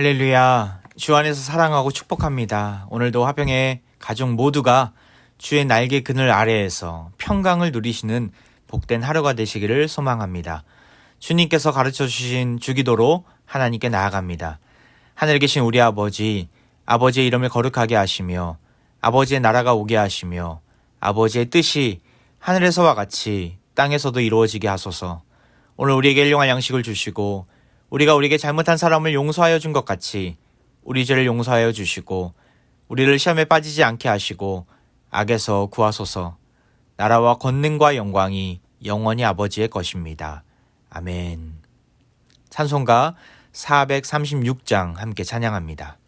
할렐루야. 주 안에서 사랑하고 축복합니다. 오늘도 화평의 가족 모두가 주의 날개 그늘 아래에서 평강을 누리시는 복된 하루가 되시기를 소망합니다. 주님께서 가르쳐 주신 주기도로 하나님께 나아갑니다. 하늘에 계신 우리 아버지, 아버지의 이름을 거룩하게 하시며 아버지의 나라가 오게 하시며 아버지의 뜻이 하늘에서와 같이 땅에서도 이루어지게 하소서. 오늘 우리에게 일용할 양식을 주시고 우리가 우리에게 잘못한 사람을 용서하여 준 것 같이 우리 죄를 용서하여 주시고 우리를 시험에 빠지지 않게 하시고 악에서 구하소서. 나라와 권능과 영광이 영원히 아버지의 것입니다. 아멘. 찬송가 436장 함께 찬양합니다.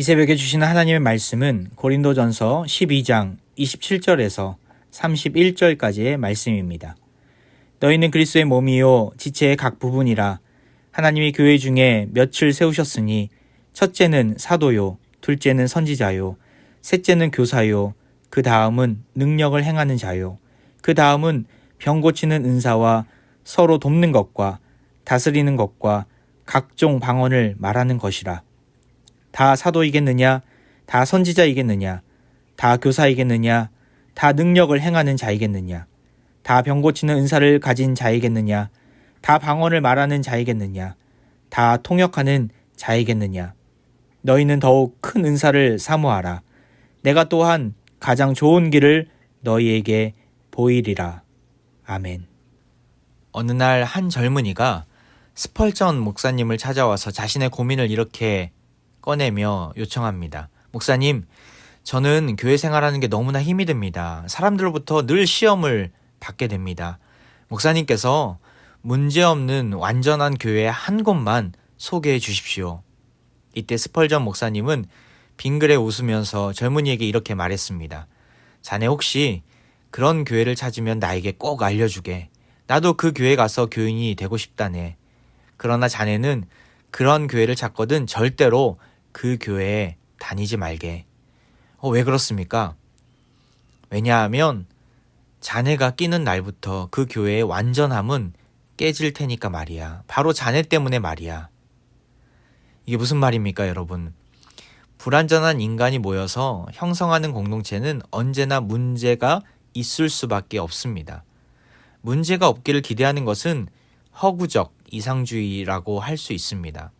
이 새벽에 주시는 하나님의 말씀은 고린도전서 12장 27절에서 31절까지의 말씀입니다. 너희는 그리스도의 몸이요 지체의 각 부분이라 하나님이 교회 중에 며칠 세우셨으니 첫째는 사도요 둘째는 선지자요 셋째는 교사요 그 다음은 능력을 행하는 자요 그 다음은 병 고치는 은사와 서로 돕는 것과 다스리는 것과 각종 방언을 말하는 것이라 다 사도이겠느냐? 다 선지자이겠느냐? 다 교사이겠느냐? 다 능력을 행하는 자이겠느냐? 다 병 고치는 은사를 가진 자이겠느냐? 다 방언을 말하는 자이겠느냐? 다 통역하는 자이겠느냐? 너희는 더욱 큰 은사를 사모하라. 내가 또한 가장 좋은 길을 너희에게 보이리라. 아멘. 어느 날 한 젊은이가 스펄전 목사님을 찾아와서 자신의 고민을 이렇게 꺼내며 요청합니다. 목사님, 저는 교회 생활하는 게 너무나 힘이 듭니다. 사람들로부터 늘 시험을 받게 됩니다. 목사님께서 문제없는 완전한 교회 한 곳만 소개해 주십시오. 이때 스펄전 목사님은 빙그레 웃으면서 젊은이에게 이렇게 말했습니다. 자네 혹시 그런 교회를 찾으면 나에게 꼭 알려주게. 나도 그 교회 가서 교인이 되고 싶다네. 그러나 자네는 그런 교회를 찾거든 절대로 그 교회에 다니지 말게. 어, 왜 그렇습니까? 왜냐하면 자네가 끼는 날부터 그 교회의 완전함은 깨질 테니까 말이야. 바로 자네 때문에 말이야. 이게 무슨 말입니까, 여러분? 불완전한 인간이 모여서 형성하는 공동체는 언제나 문제가 있을 수밖에 없습니다. 문제가 없기를 기대하는 것은 허구적 이상주의라고 할 수 있습니다.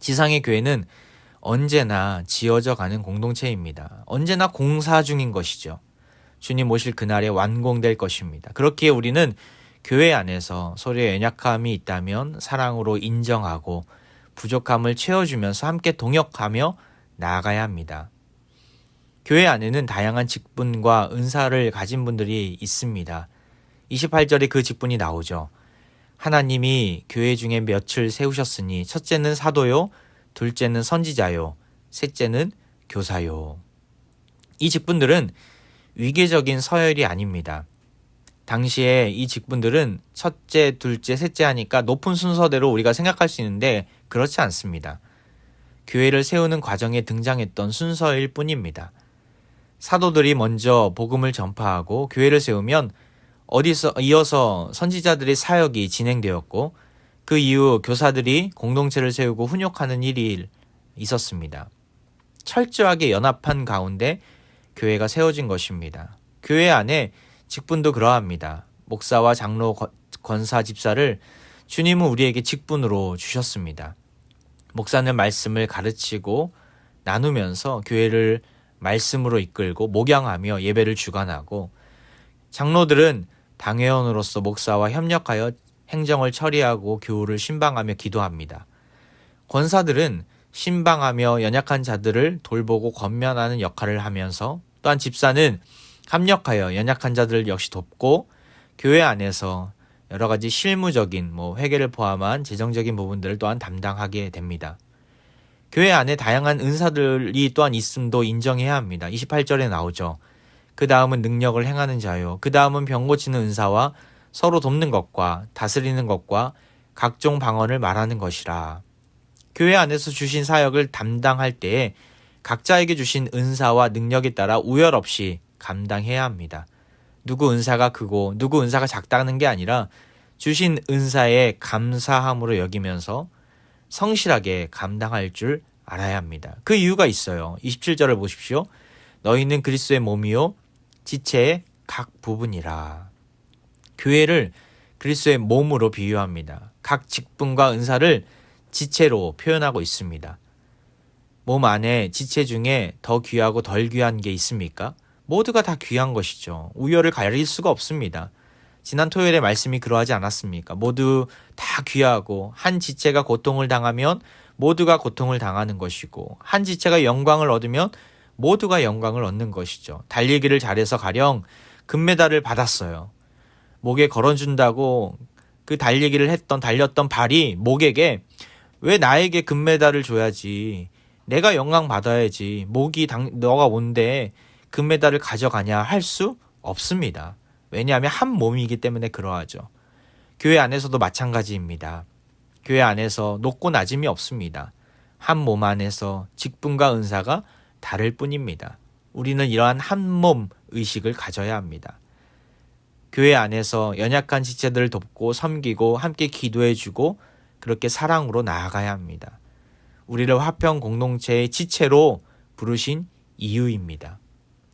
지상의 교회는 언제나 지어져 가는 공동체입니다. 언제나 공사 중인 것이죠. 주님 오실 그날에 완공될 것입니다. 그렇기에 우리는 교회 안에서 서로의 연약함이 있다면 사랑으로 인정하고 부족함을 채워주면서 함께 동역하며 나아가야 합니다. 교회 안에는 다양한 직분과 은사를 가진 분들이 있습니다. 28절에 그 직분이 나오죠. 하나님이 교회 중에 몇을 세우셨으니 첫째는 사도요, 둘째는 선지자요, 셋째는 교사요. 이 직분들은 위계적인 서열이 아닙니다. 당시에 이 직분들은 첫째, 둘째, 셋째 하니까 높은 순서대로 우리가 생각할 수 있는데 그렇지 않습니다. 교회를 세우는 과정에 등장했던 순서일 뿐입니다. 사도들이 먼저 복음을 전파하고 교회를 세우면 어디서 이어서 선지자들의 사역이 진행되었고 그 이후 교사들이 공동체를 세우고 훈육하는 일이 있었습니다. 철저하게 연합한 가운데 교회가 세워진 것입니다. 교회 안에 직분도 그러합니다. 목사와 장로, 권사, 집사를 주님은 우리에게 직분으로 주셨습니다. 목사는 말씀을 가르치고 나누면서 교회를 말씀으로 이끌고 목양하며 예배를 주관하고 장로들은 당회원으로서 목사와 협력하여 행정을 처리하고 교우를 신방하며 기도합니다. 권사들은 신방하며 연약한 자들을 돌보고 권면하는 역할을 하면서 또한 집사는 합력하여 연약한 자들을 역시 돕고 교회 안에서 여러 가지 실무적인 뭐 회계를 포함한 재정적인 부분들을 또한 담당하게 됩니다. 교회 안에 다양한 은사들이 또한 있음도 인정해야 합니다. 28절에 나오죠. 그 다음은 능력을 행하는 자요. 그 다음은 병 고치는 은사와 서로 돕는 것과 다스리는 것과 각종 방언을 말하는 것이라. 교회 안에서 주신 사역을 담당할 때에 각자에게 주신 은사와 능력에 따라 우열 없이 감당해야 합니다. 누구 은사가 크고 누구 은사가 작다는 게 아니라 주신 은사에 감사함으로 여기면서 성실하게 감당할 줄 알아야 합니다. 그 이유가 있어요. 27절을 보십시오. 너희는 그리스도의 몸이요 지체의 각 부분이라. 교회를 그리스도의 몸으로 비유합니다. 각 직분과 은사를 지체로 표현하고 있습니다. 몸 안에 지체 중에 더 귀하고 덜 귀한 게 있습니까? 모두가 다 귀한 것이죠. 우열을 가릴 수가 없습니다. 지난 토요일에 말씀이 그러하지 않았습니까? 모두 다 귀하고 한 지체가 고통을 당하면 모두가 고통을 당하는 것이고 한 지체가 영광을 얻으면 모두가 영광을 얻는 것이죠. 달리기를 잘해서 가령 금메달을 받았어요. 목에 걸어준다고 그 달리기를 했던 달렸던 발이 목에게 왜 나에게 금메달을 줘야지 내가 영광 받아야지 목이 당, 너가 뭔데 금메달을 가져가냐 할 수 없습니다. 왜냐하면 한 몸이기 때문에 그러하죠. 교회 안에서도 마찬가지입니다. 교회 안에서 높고 낮음이 없습니다. 한 몸 안에서 직분과 은사가 다를 뿐입니다. 우리는 이러한 한 몸 의식을 가져야 합니다. 교회 안에서 연약한 지체들을 돕고 섬기고 함께 기도해주고 그렇게 사랑으로 나아가야 합니다. 우리를 화평 공동체의 지체로 부르신 이유입니다.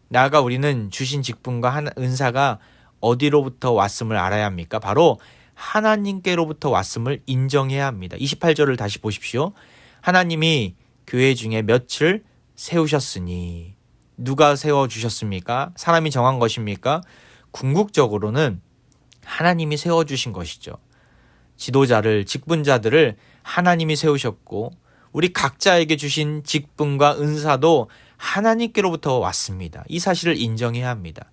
나아가 우리는 주신 직분과 한- 은사가 어디로부터 왔음을 알아야 합니까? 바로 하나님께로부터 왔음을 인정해야 합니다. 28절을 다시 보십시오. 하나님이 교회 중에 며칠 세우셨으니 누가 세워 주셨습니까? 사람이 정한 것입니까? 궁극적으로는 하나님이 세워 주신 것이죠. 지도자를 직분자들을 하나님이 세우셨고 우리 각자에게 주신 직분과 은사도 하나님께로부터 왔습니다. 이 사실을 인정해야 합니다.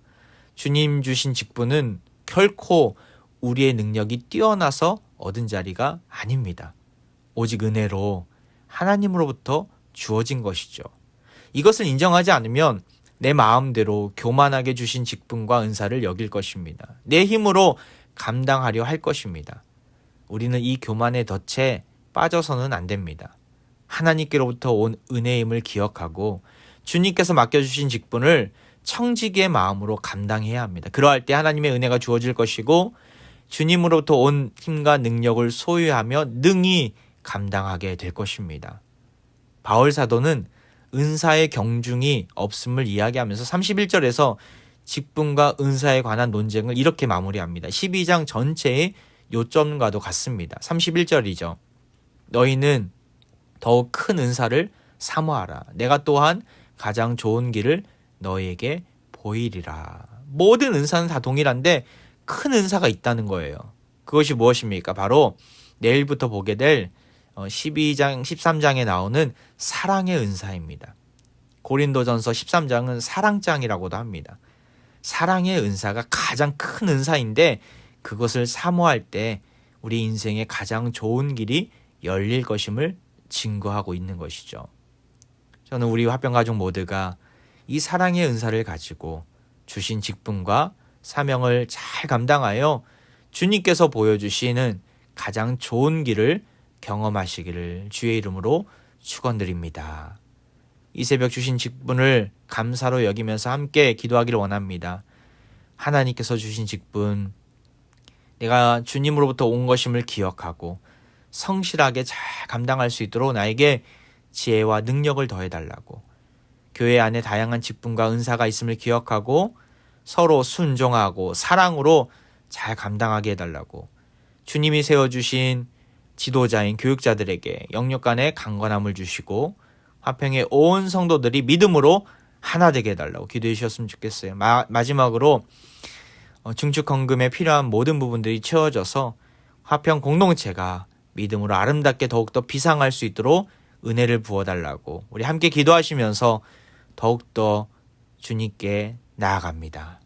주님 주신 직분은 결코 우리의 능력이 뛰어나서 얻은 자리가 아닙니다. 오직 은혜로 하나님으로부터 주어진 것이죠. 이것을 인정하지 않으면 내 마음대로 교만하게 주신 직분과 은사를 여길 것입니다. 내 힘으로 감당하려 할 것입니다. 우리는 이 교만의 덫에 빠져서는 안 됩니다. 하나님께로부터 온 은혜임을 기억하고 주님께서 맡겨주신 직분을 청지기의 마음으로 감당해야 합니다. 그러할 때 하나님의 은혜가 주어질 것이고 주님으로부터 온 힘과 능력을 소유하며 능히 감당하게 될 것입니다. 바울 사도는 은사의 경중이 없음을 이야기하면서 31절에서 직분과 은사에 관한 논쟁을 이렇게 마무리합니다. 12장 전체의 요점과도 같습니다. 31절이죠. 너희는 더욱 큰 은사를 사모하라. 내가 또한 가장 좋은 길을 너희에게 보이리라. 모든 은사는 다 동일한데 큰 은사가 있다는 거예요. 그것이 무엇입니까? 바로 내일부터 보게 될 어, 12장, 13장에 나오는 사랑의 은사입니다. 고린도전서 13장은 사랑장이라고도 합니다. 사랑의 은사가 가장 큰 은사인데 그것을 사모할 때 우리 인생의 가장 좋은 길이 열릴 것임을 증거하고 있는 것이죠. 저는 우리 화평 가족 모두가 이 사랑의 은사를 가지고 주신 직분과 사명을 잘 감당하여 주님께서 보여주시는 가장 좋은 길을 경험하시기를 주의 이름으로 축원드립니다. 이 새벽 주신 직분을 감사로 여기면서 함께 기도하기를 원합니다. 하나님께서 주신 직분, 내가 주님으로부터 온 것임을 기억하고 성실하게 잘 감당할 수 있도록 나에게 지혜와 능력을 더해달라고 교회 안에 다양한 직분과 은사가 있음을 기억하고 서로 순종하고 사랑으로 잘 감당하게 해달라고 주님이 세워주신 지도자인 교육자들에게 영역 간의 강건함을 주시고 화평의 온 성도들이 믿음으로 하나 되게 해달라고 기도해 주셨으면 좋겠어요. 마, 마지막으로 어, 중축 헌금에 필요한 모든 부분들이 채워져서 화평 공동체가 믿음으로 아름답게 더욱더 비상할 수 있도록 은혜를 부어달라고 우리 함께 기도하시면서 더욱더 주님께 나아갑니다.